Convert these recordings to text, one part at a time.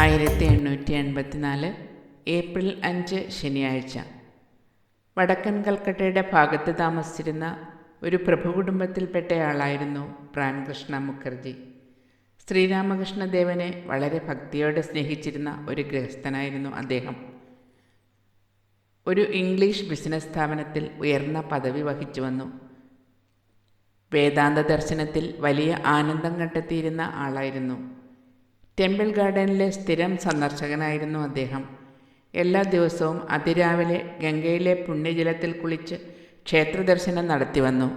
ആയിരത്തി എണ്ണൂറ്റി എൺപത്തിനാല് ഏപ്രിൽ അഞ്ച് ശനിയാഴ്ച. വടക്കൻ കൽക്കട്ടയുടെ ഭാഗത്ത് താമസിച്ചിരുന്ന ഒരു പ്രഭുകുടുംബത്തിൽപ്പെട്ടയാളായിരുന്നു പ്രാൻകൃഷ്ണ മുഖർജി. ശ്രീരാമകൃഷ്ണദേവനെ വളരെ ഭക്തിയോടെ സ്നേഹിച്ചിരുന്ന ഒരു ഗൃഹസ്ഥനായിരുന്നു അദ്ദേഹം. ഒരു ഇംഗ്ലീഷ് ബിസിനസ് സ്ഥാപനത്തിൽ ഉയർന്ന പദവി വഹിച്ചു വന്നു. വേദാന്ത ദർശനത്തിൽ വലിയ ആനന്ദം കണ്ടെത്തിയിരുന്ന ആളായിരുന്നു. ടെമ്പിൾ ഗാർഡനിലെ സ്ഥിരം സന്ദർശകനായിരുന്നു അദ്ദേഹം. എല്ലാ ദിവസവും അതിരാവിലെ ഗംഗയിലെ പുണ്യജലത്തിൽ കുളിച്ച് ക്ഷേത്രദർശനം നടത്തി വന്നു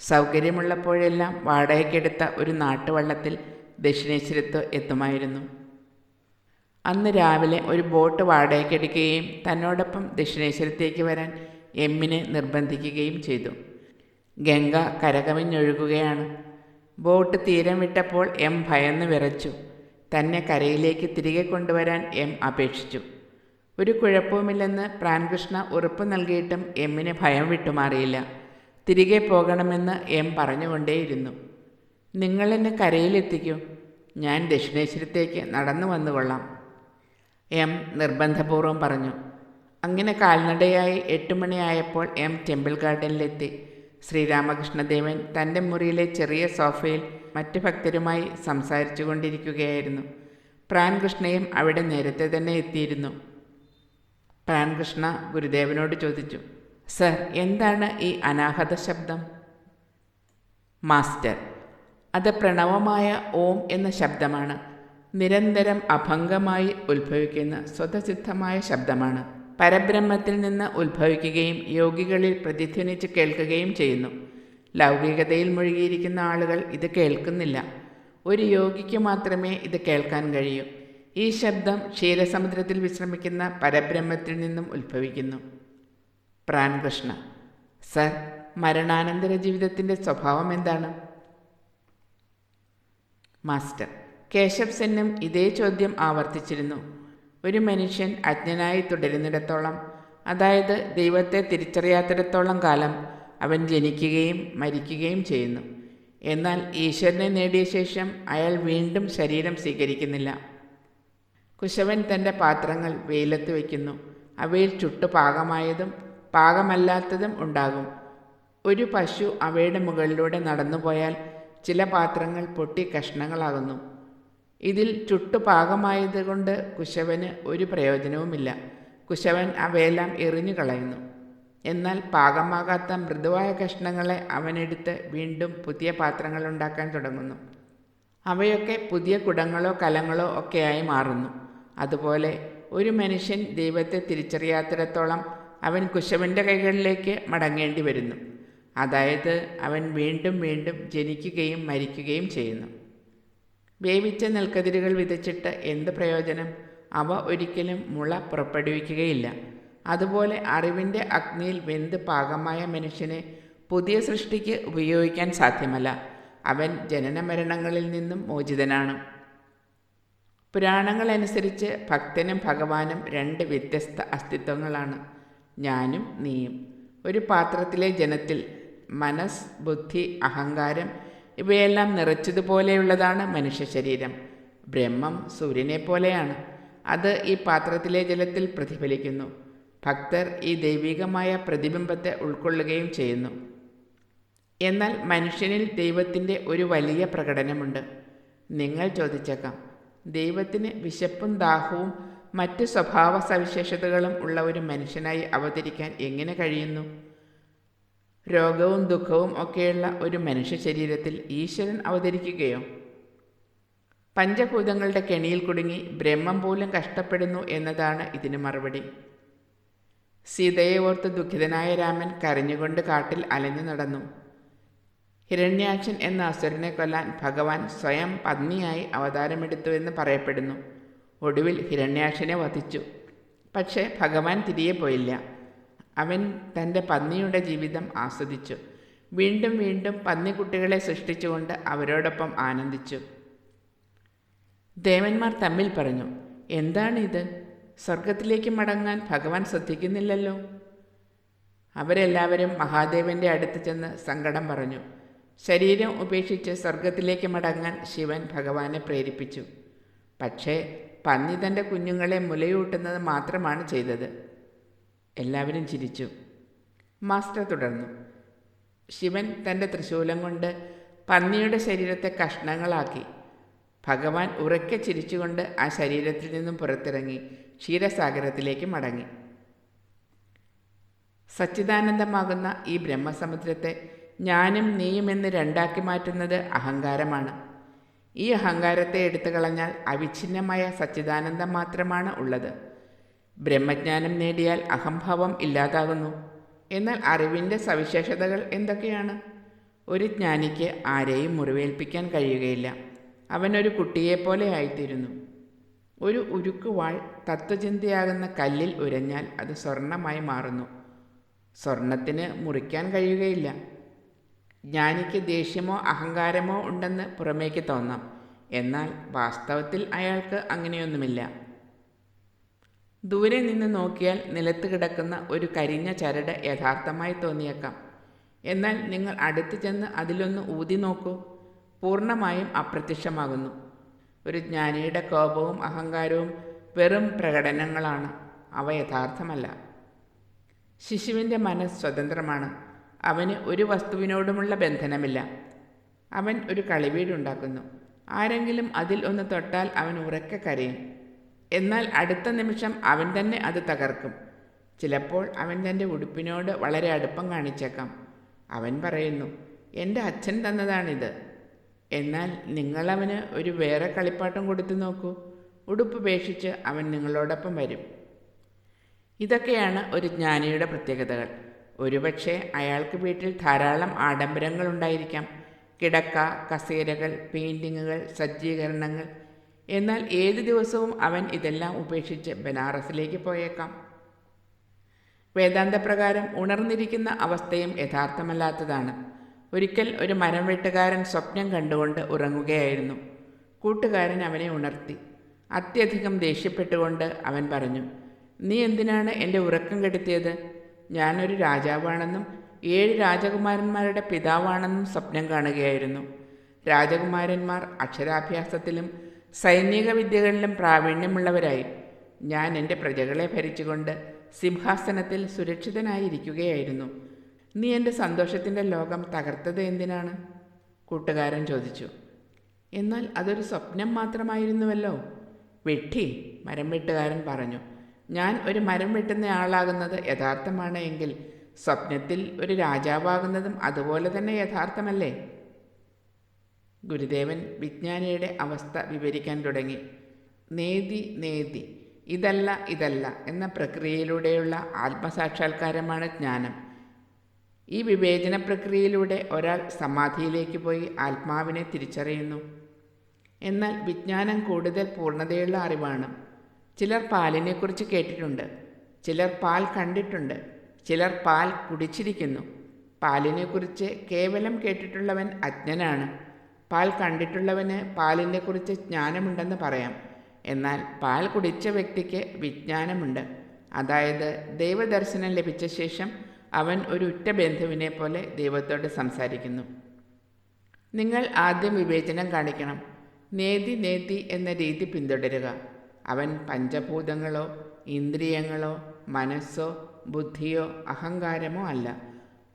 സൗകര്യമുള്ളപ്പോഴെല്ലാം വാടകയ്ക്കെടുത്ത ഒരു നാട്ടുവള്ളത്തിൽ ദക്ഷിണേശ്വരത്ത് എത്തുമായിരുന്നു. അന്ന് രാവിലെ ഒരു ബോട്ട് വാടകയ്ക്കെടുക്കുകയും തന്നോടൊപ്പം ദക്ഷിണേശ്വരത്തേക്ക് വരാൻ എമ്മിനെ നിർബന്ധിക്കുകയും ചെയ്തു. ഗംഗ കരകവിഞ്ഞൊഴുകുകയാണ്. ബോട്ട് തീരം വിട്ടപ്പോൾ എം ഭയന്ന് വിറച്ചു. തന്നെ കരയിലേക്ക് തിരികെ കൊണ്ടുവരാൻ എം അപേക്ഷിച്ചു. ഒരു കുഴപ്പവുമില്ലെന്ന് പ്രാൻകൃഷ്ണ ഉറപ്പ് നൽകിയിട്ടും എമ്മിന് ഭയം വിട്ടുമാറിയില്ല. തിരികെ പോകണമെന്ന് എം പറഞ്ഞുകൊണ്ടേയിരുന്നു. നിങ്ങളെന്നെ കരയിലെത്തിക്കൂ. ഞാൻ ദക്ഷിണേശ്വരത്തേക്ക് നടന്നു വന്നുകൊള്ളാം എം നിർബന്ധപൂർവം പറഞ്ഞു. അങ്ങനെ കാൽനടയായി എട്ട് മണിയായപ്പോൾ എം ടെമ്പിൾ ഗാർഡനിലെത്തി. ശ്രീരാമകൃഷ്ണദേവൻ തന്റെ മുറിയിലെ ചെറിയ സോഫയിൽ മറ്റ് ഭക്തരുമായി സംസാരിച്ചു കൊണ്ടിരിക്കുകയായിരുന്നു പ്രാൻകൃഷ്ണയും അവിടെ നേരത്തെ തന്നെ എത്തിയിരുന്നു. പ്രാൻകൃഷ്ണ ഗുരുദേവനോട് ചോദിച്ചു സർ എന്താണ് ഈ അനാഹത ശബ്ദം? മാസ്റ്റർ അത് പ്രണവമായ ഓം എന്ന ശബ്ദമാണ്. നിരന്തരം അഭംഗമായി ഉത്ഭവിക്കുന്ന സ്വതസിദ്ധമായ ശബ്ദമാണ്. പരബ്രഹ്മത്തിൽ നിന്ന് ഉത്ഭവിക്കുകയും യോഗികളിൽ പ്രതിധ്വനിച്ച് കേൾക്കുകയും ചെയ്യുന്നു. ലൗകികതയിൽ മുഴുകിയിരിക്കുന്ന ആളുകൾ ഇത് കേൾക്കുന്നില്ല. ഒരു യോഗിക്ക് മാത്രമേ ഇത് കേൾക്കാൻ കഴിയൂ. ഈ ശബ്ദം ക്ഷീരസമുദ്രത്തിൽ വിശ്രമിക്കുന്ന പരബ്രഹ്മത്തിൽ നിന്നും ഉത്ഭവിക്കുന്നു. പ്രാൺകൃഷ്ണ സർ മരണാനന്തര ജീവിതത്തിന്റെ സ്വഭാവം എന്താണ്? മാസ്റ്റർ കേശവ് സെന്നും ഇതേ ചോദ്യം ആവർത്തിച്ചിരുന്നു. ഒരു മനുഷ്യൻ അജ്ഞനായി തുടരുന്നിടത്തോളം അതായത് ദൈവത്തെ തിരിച്ചറിയാത്തിടത്തോളം കാലം അവൻ ജനിക്കുകയും മരിക്കുകയും ചെയ്യുന്നു. എന്നാൽ ഈശ്വരനെ നേടിയ ശേഷം അയാൾ വീണ്ടും ശരീരം സ്വീകരിക്കുന്നില്ല. കുശവൻ തന്റെ പാത്രങ്ങൾ വെയിലത്ത് വയ്ക്കുന്നു. അവയിൽ ചുട്ടു പാകമായതും പാകമല്ലാത്തതും ഉണ്ടാകും. ഒരു പശു അവയുടെ മുകളിലൂടെ നടന്നുപോയാൽ ചില പാത്രങ്ങൾ പൊട്ടി കഷ്ണങ്ങളാകുന്നു. ഇതിൽ ചുട്ടു പാകമായത് കൊണ്ട് കുശവന് ഒരു പ്രയോജനവുമില്ല. കുശവൻ അവയെല്ലാം എറിഞ്ഞു കളയുന്നു. എന്നാൽ പാകമാകാത്ത മൃദുവായ കഷ്ണങ്ങളെ അവനെടുത്ത് വീണ്ടും പുതിയ പാത്രങ്ങൾ ഉണ്ടാക്കാൻ തുടങ്ങുന്നു. അവയൊക്കെ പുതിയ കുടങ്ങളോ കലങ്ങളോ ഒക്കെയായി മാറുന്നു. അതുപോലെ ഒരു മനുഷ്യൻ ദൈവത്തെ തിരിച്ചറിയാത്തിടത്തോളം അവൻ കുശവന്റെ കൈകളിലേക്ക് മടങ്ങേണ്ടി വരുന്നു. അതായത് അവൻ വീണ്ടും വീണ്ടും ജനിക്കുകയും മരിക്കുകയും ചെയ്യുന്നു. വേവിച്ച നെൽക്കതിരുകൾ വിതച്ചിട്ട് എന്ത് പ്രയോജനം? അവ ഒരിക്കലും മുള പുറപ്പെടുവിക്കുകയില്ല. അതുപോലെ അറിവിന്റെ അഗ്നിയിൽ വെന്ത് പാകമായ മനുഷ്യനെ പുതിയ സൃഷ്ടിക്ക് ഉപയോഗിക്കാൻ സാധ്യമല്ല. അവൻ ജനനമരണങ്ങളിൽ നിന്നും മോചിതനാണ്. പുരാണങ്ങളനുസരിച്ച് ഭക്തനും ഭഗവാനും രണ്ട് വ്യത്യസ്ത അസ്തിത്വങ്ങളാണ്. ഞാനും നീയും. ഒരു പാത്രത്തിലെ ജനത്തിൽ മനസ് ബുദ്ധി അഹങ്കാരം ഇവയെല്ലാം നിറച്ചതുപോലെയുള്ളതാണ് മനുഷ്യ ശരീരം. ബ്രഹ്മം സൂര്യനെ പോലെയാണ്. അത് ഈ പാത്രത്തിലെ ജലത്തിൽ പ്രതിഫലിക്കുന്നു. ഭക്തർ ഈ ദൈവികമായ പ്രതിബിംബത്തെ ഉൾക്കൊള്ളുകയും ചെയ്യുന്നു. എന്നാൽ മനുഷ്യനിൽ ദൈവത്തിന്റെ ഒരു വലിയ പ്രകടനമുണ്ട്. നിങ്ങൾ ചോദിച്ചേക്കാം ദൈവത്തിന് വിശപ്പും ദാഹവും മറ്റ് സ്വഭാവ സവിശേഷതകളും ഉള്ള ഒരു മനുഷ്യനായി അവതരിക്കാൻ എങ്ങനെ കഴിയുന്നു? രോഗവും ദുഃഖവും ഒക്കെയുള്ള ഒരു മനുഷ്യ ശരീരത്തിൽ ഈശ്വരൻ അവതരിക്കുകയോ പഞ്ചഭൂതങ്ങളുടെ കെണിയിൽ കുടുങ്ങി ബ്രഹ്മം പോലും കഷ്ടപ്പെടുന്നു എന്നതാണ് ഇതിന് മറുപടി. സീതയെ ഓർത്ത് ദുഃഖിതനായ രാമൻ കരഞ്ഞുകൊണ്ട് കാട്ടിൽ അലഞ്ഞു നടന്നു. ഹിരണ്യാക്ഷൻ എന്ന അസുരനെ കൊല്ലാൻ ഭഗവാൻ സ്വയം പത്നിയായി അവതാരമെടുത്തുവെന്ന് പറയപ്പെടുന്നു. ഒടുവിൽ ഹിരണ്യാക്ഷനെ വധിച്ചു. പക്ഷേ ഭഗവാൻ തിരികെ പോയില്ല. അവൻ തന്റെ പന്നിയുടെ ജീവിതം ആസ്വദിച്ചു. വീണ്ടും വീണ്ടും പന്നിക്കുട്ടികളെ സൃഷ്ടിച്ചുകൊണ്ട് അവരോടൊപ്പം ആനന്ദിച്ചു. ദേവന്മാർ തമ്മിൽ പറഞ്ഞു എന്താണിത്? സ്വർഗത്തിലേക്ക് മടങ്ങാൻ ഭഗവാൻ ശ്രദ്ധിക്കുന്നില്ലല്ലോ? അവരെല്ലാവരും മഹാദേവന്റെ അടുത്ത് ചെന്ന് സങ്കടം പറഞ്ഞു. ശരീരം ഉപേക്ഷിച്ച് സ്വർഗത്തിലേക്ക് മടങ്ങാൻ ശിവൻ ഭഗവാനെ പ്രേരിപ്പിച്ചു. പക്ഷേ പന്നി തന്റെ കുഞ്ഞുങ്ങളെ മുലയൂട്ടുന്നത് മാത്രമാണ് ചെയ്തത്. എല്ലാവരും ചിരിച്ചു. മാസ്റ്റർ തുടർന്നു. ശിവൻ തന്റെ തൃശൂലം കൊണ്ട് പന്നിയുടെ ശരീരത്തെ കഷ്ണങ്ങളാക്കി. ഭഗവാൻ ഉറക്കെ ചിരിച്ചുകൊണ്ട് ആ ശരീരത്തിൽ നിന്നും പുറത്തിറങ്ങി ക്ഷീരസാഗരത്തിലേക്ക് മടങ്ങി. സച്ചിദാനന്ദമാകുന്ന ഈ ബ്രഹ്മസമുദ്രത്തെ ഞാനും നീയും എന്ന് രണ്ടാക്കി മാറ്റുന്നത് അഹങ്കാരമാണ്. ഈ അഹങ്കാരത്തെ എടുത്തു കളഞ്ഞാൽ അവിഛിന്നമായ സച്ചിദാനന്ദം മാത്രമാണ് ഉള്ളത്. ബ്രഹ്മജ്ഞാനം നേടിയാൽ അഹംഭാവം ഇല്ലാതാകുന്നു. എന്നാൽ അറിവിന്റെ സവിശേഷതകൾ എന്തൊക്കെയാണ്? ഒരു ജ്ഞാനിക്ക് ആരെയും മുറിവേൽപ്പിക്കാൻ കഴിയുകയില്ല. അവനൊരു കുട്ടിയെപ്പോലെ ആയിത്തീരുന്നു. ഒരു ഉരുക്കുവാൾ തത്വചിന്തയാകുന്ന കല്ലിൽ ഉരഞ്ഞാൽ അത് സ്വർണമായി മാറുന്നു. സ്വർണത്തിന് മുറിക്കാൻ കഴിയുകയില്ല. ജ്ഞാനിക്ക് ദേഷ്യമോ അഹങ്കാരമോ ഉണ്ടെന്ന് പുറമേക്ക് തോന്നാം. എന്നാൽ വാസ്തവത്തിൽ അയാൾക്ക് അങ്ങനെയൊന്നുമില്ല. ദൂരെ നിന്ന് നോക്കിയാൽ നിലത്ത് കിടക്കുന്ന ഒരു കരിഞ്ഞ ചരട് യഥാർത്ഥമായി തോന്നിയേക്കാം. എന്നാൽ നിങ്ങൾ അടുത്ത് ചെന്ന് അതിലൊന്ന് ഊതി നോക്കൂ. പൂർണമായും അപ്രത്യക്ഷമാകുന്നു. ഒരു ജ്ഞാനിയുടെ കോപവും അഹങ്കാരവും വെറും പ്രകടനങ്ങളാണ്. അവ യഥാർത്ഥമല്ല. ശിശുവിന്റെ മനസ്സ് സ്വതന്ത്രമാണ്. അവന് ഒരു വസ്തുവിനോടുമുള്ള ബന്ധനമില്ല. അവൻ ഒരു കളിവീടുണ്ടാക്കുന്നു. ആരെങ്കിലും അതിൽ ഒന്ന് തൊട്ടാൽ അവൻ ഉറക്കെ കരയും. എന്നാൽ അടുത്ത നിമിഷം അവൻ തന്നെ അത് തകർക്കും. ചിലപ്പോൾ അവൻ തന്റെ ഉടുപ്പിനോട് വളരെ അടുപ്പം കാണിച്ചേക്കാം. അവൻ പറയുന്നു എന്റെ അച്ഛൻ തന്നതാണിത്. എന്നാൽ നിങ്ങളവന് ഒരു വേറെ കളിപ്പാട്ടം കൊടുത്തു നോക്കൂ. ഉടുപ്പ് ഉപേക്ഷിച്ച് അവൻ നിങ്ങളോടൊപ്പം വരും. ഇതൊക്കെയാണ് ഒരു ജ്ഞാനിയുടെ പ്രത്യേകതകൾ. ഒരുപക്ഷെ അയാൾക്ക് വീട്ടിൽ ധാരാളം ആഡംബരങ്ങൾ ഉണ്ടായിരിക്കാം. കിടക്ക കസേരകൾ പെയിന്റിങ്ങുകൾ സജ്ജീകരണങ്ങൾ എന്നാൽ ഏത് ദിവസവും അവൻ ഇതെല്ലാം ഉപേക്ഷിച്ച് ബനാറസിലേക്ക് പോയേക്കാം. വേദാന്തപ്രകാരം ഉണർന്നിരിക്കുന്ന അവസ്ഥയും യഥാർത്ഥമല്ലാത്തതാണ്. ഒരിക്കൽ ഒരു മരം വെട്ടുകാരൻ സ്വപ്നം കണ്ടുകൊണ്ട് ഉറങ്ങുകയായിരുന്നു. കൂട്ടുകാരൻ അവനെ ഉണർത്തി. അത്യധികം ദേഷ്യപ്പെട്ടുകൊണ്ട് അവൻ പറഞ്ഞു നീ എന്തിനാണ് എന്റെ ഉറക്കം കെടുത്തിയത്? ഞാനൊരു രാജാവാണെന്നും ഏഴ് രാജകുമാരന്മാരുടെ പിതാവാണെന്നും സ്വപ്നം കാണുകയായിരുന്നു. രാജകുമാരന്മാർ അക്ഷരാഭ്യാസത്തിലും സൈനിക വിദ്യകളിലും പ്രാവീണ്യമുള്ളവരായി. ഞാൻ എന്റെ പ്രജകളെ ഭരിച്ചുകൊണ്ട് സിംഹാസനത്തിൽ സുരക്ഷിതനായിരിക്കുകയായിരുന്നു. നീ എന്റെ സന്തോഷത്തിന്റെ ലോകം തകർത്തത് എന്തിനാണ്? കൂട്ടുകാരൻ ചോദിച്ചു. എന്നാൽ അതൊരു സ്വപ്നം മാത്രമായിരുന്നുവല്ലോ. വെട്ടി മരം വെട്ടുകാരൻ പറഞ്ഞു. ഞാൻ ഒരു മരം വെട്ടുന്ന ആളാകുന്നത് യഥാർത്ഥമാണ് എങ്കിൽ സ്വപ്നത്തിൽ ഒരു രാജാവാകുന്നതും അതുപോലെ തന്നെ യഥാർത്ഥമല്ലേ? ഗുരുദേവൻ വിജ്ഞാനിയുടെ അവസ്ഥ വിവരിക്കാൻ തുടങ്ങി. നേതി നേതി ഇതല്ല ഇതല്ല എന്ന പ്രക്രിയയിലൂടെയുള്ള ആത്മസാക്ഷാത്കാരമാണ് ജ്ഞാനം. ഈ വിവേചന പ്രക്രിയയിലൂടെ ഒരാൾ സമാധിയിലേക്ക് പോയി ആത്മാവിനെ തിരിച്ചറിയുന്നു. എന്നാൽ വിജ്ഞാനം കൂടുതൽ പൂർണതയുള്ള അറിവാണ്. ചിലർ പാലിനെക്കുറിച്ച് കേട്ടിട്ടുണ്ട്. ചിലർ പാൽ കണ്ടിട്ടുണ്ട്. ചിലർ പാൽ കുടിച്ചിരിക്കുന്നു. പാലിനെക്കുറിച്ച് കേവലം കേട്ടിട്ടുള്ളവൻ അജ്ഞനാണ്. പാൽ കണ്ടിട്ടുള്ളവന് പാലിനെ കുറിച്ച് ജ്ഞാനമുണ്ടെന്ന് പറയാം. എന്നാൽ പാൽ കുടിച്ച വ്യക്തിക്ക് വിജ്ഞാനമുണ്ട്. അതായത് ദൈവദർശനം ലഭിച്ച ശേഷം അവൻ ഒരു ഉറ്റ ബന്ധുവിനെ പോലെ ദൈവത്തോട് സംസാരിക്കുന്നു. നിങ്ങൾ ആദ്യം വിവേചനം കാണിക്കണം. നേതി നേതി എന്ന രീതി പിന്തുടരുക. അവൻ പഞ്ചഭൂതങ്ങളോ ഇന്ദ്രിയങ്ങളോ മനസ്സോ ബുദ്ധിയോ അഹങ്കാരമോ അല്ല.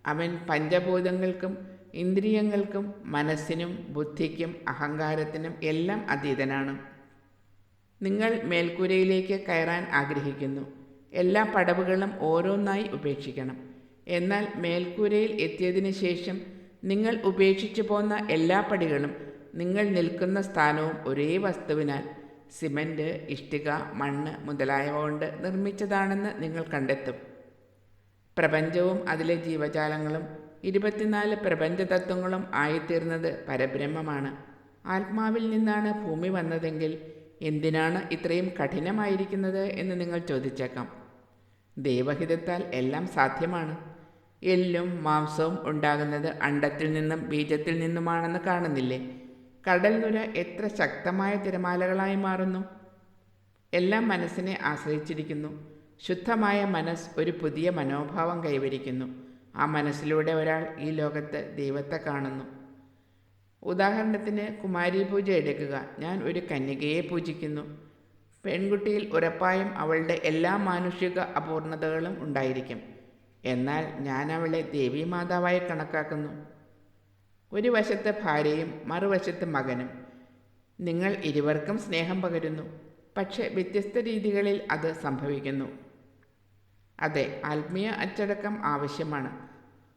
അവൻ പഞ്ചഭൂതങ്ങൾക്കും ഇന്ദ്രിയങ്ങൾക്കും മനസ്സിനും ബുദ്ധിക്കും അഹങ്കാരത്തിനും എല്ലാം അതീതനാണ്. നിങ്ങൾ മേൽക്കൂരയിലേക്ക് കയറാൻ ആഗ്രഹിക്കുന്നു. എല്ലാ പടവുകളും ഓരോന്നായി ഉപേക്ഷിക്കണം. എന്നാൽ മേൽക്കൂരയിൽ എത്തിയതിന് ശേഷം നിങ്ങൾ ഉപേക്ഷിച്ചു പോന്ന എല്ലാ പടികളും നിങ്ങൾ നിൽക്കുന്ന സ്ഥാനവും ഒരേ വസ്തുവിനാൽ സിമന്റ് ഇഷ്ടിക മണ്ണ് മുതലായവ കൊണ്ട് നിർമ്മിച്ചതാണെന്ന് നിങ്ങൾ കണ്ടെത്തും. പ്രപഞ്ചവും അതിലെ ജീവജാലങ്ങളും ഇരുപത്തിനാല് പ്രപഞ്ചതത്വങ്ങളും ആയിത്തീർന്നത് പരബ്രഹ്മമാണ്. ആത്മാവിൽ നിന്നാണ് ഭൂമി വന്നതെങ്കിൽ എന്തിനാണ് ഇത്രയും കഠിനമായിരിക്കുന്നത് എന്ന് നിങ്ങൾ ചോദിച്ചേക്കാം. ദൈവഹിതത്താൽ എല്ലാം സാധ്യമാണ്. എല്ലും മാംസവും ഉണ്ടാകുന്നത് അണ്ടത്തിൽ നിന്നും ബീജത്തിൽ നിന്നുമാണെന്ന് കാണുന്നില്ലേ? കടൽ നുര എത്ര ശക്തമായ തിരമാലകളായി മാറുന്നു. എല്ലാം മനസ്സിനെ ആശ്രയിച്ചിരിക്കുന്നു. ശുദ്ധമായ മനസ്സ് ഒരു പുതിയ മനോഭാവം കൈവരിക്കുന്നു. ആ മനസ്സിലൂടെ ഒരാൾ ഈ ലോകത്ത് ദൈവത്തെ കാണുന്നു. ഉദാഹരണത്തിന് കുമാരി പൂജ എടുക്കുക. ഞാൻ ഒരു കന്യകയെ പൂജിക്കുന്നു. പെൺകുട്ടിയിൽ ഉറപ്പായും അവളുടെ എല്ലാ മാനുഷിക അപൂർണതകളും ഉണ്ടായിരിക്കും. എന്നാൽ ഞാൻ അവളെ ദേവീമാതാവായി കണക്കാക്കുന്നു. ഒരു വശത്ത് ഭാര്യയും മറുവശത്ത് മകനും. നിങ്ങൾ ഇരുവർക്കും സ്നേഹം പകരുന്നു. പക്ഷേ വ്യത്യസ്ത രീതികളിൽ അത് സംഭവിക്കുന്നു. അതെ ആത്മീയ അച്ചടക്കം ആവശ്യമാണ്.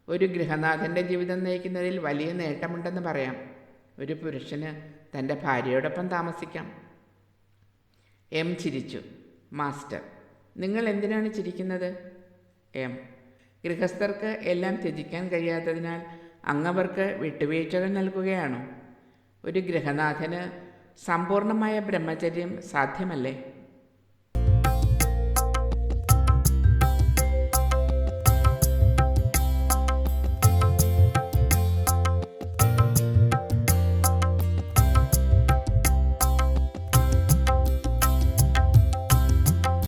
ഒരു ഗൃഹനാഥന്റെ ജീവിതം നയിക്കുന്നതിൽ വലിയ നേട്ടമുണ്ടെന്ന് പറയാം. ഒരു പുരുഷന് തന്റെ ഭാര്യയോടൊപ്പം താമസിക്കാം. എം ചിരിച്ചു. മാസ്റ്റർ നിങ്ങൾ എന്തിനാണ് ചിരിക്കുന്നത്? എം ഗൃഹസ്ഥർക്ക് എല്ലാം ത്യജിക്കാൻ കഴിയാത്തതിനാൽ അങ്ങവർക്ക് വിട്ടുവീഴ്ചകൾ നൽകുകയാണോ? ഒരു ഗൃഹനാഥന് സമ്പൂർണമായ ബ്രഹ്മചര്യം സാധ്യമല്ലേ?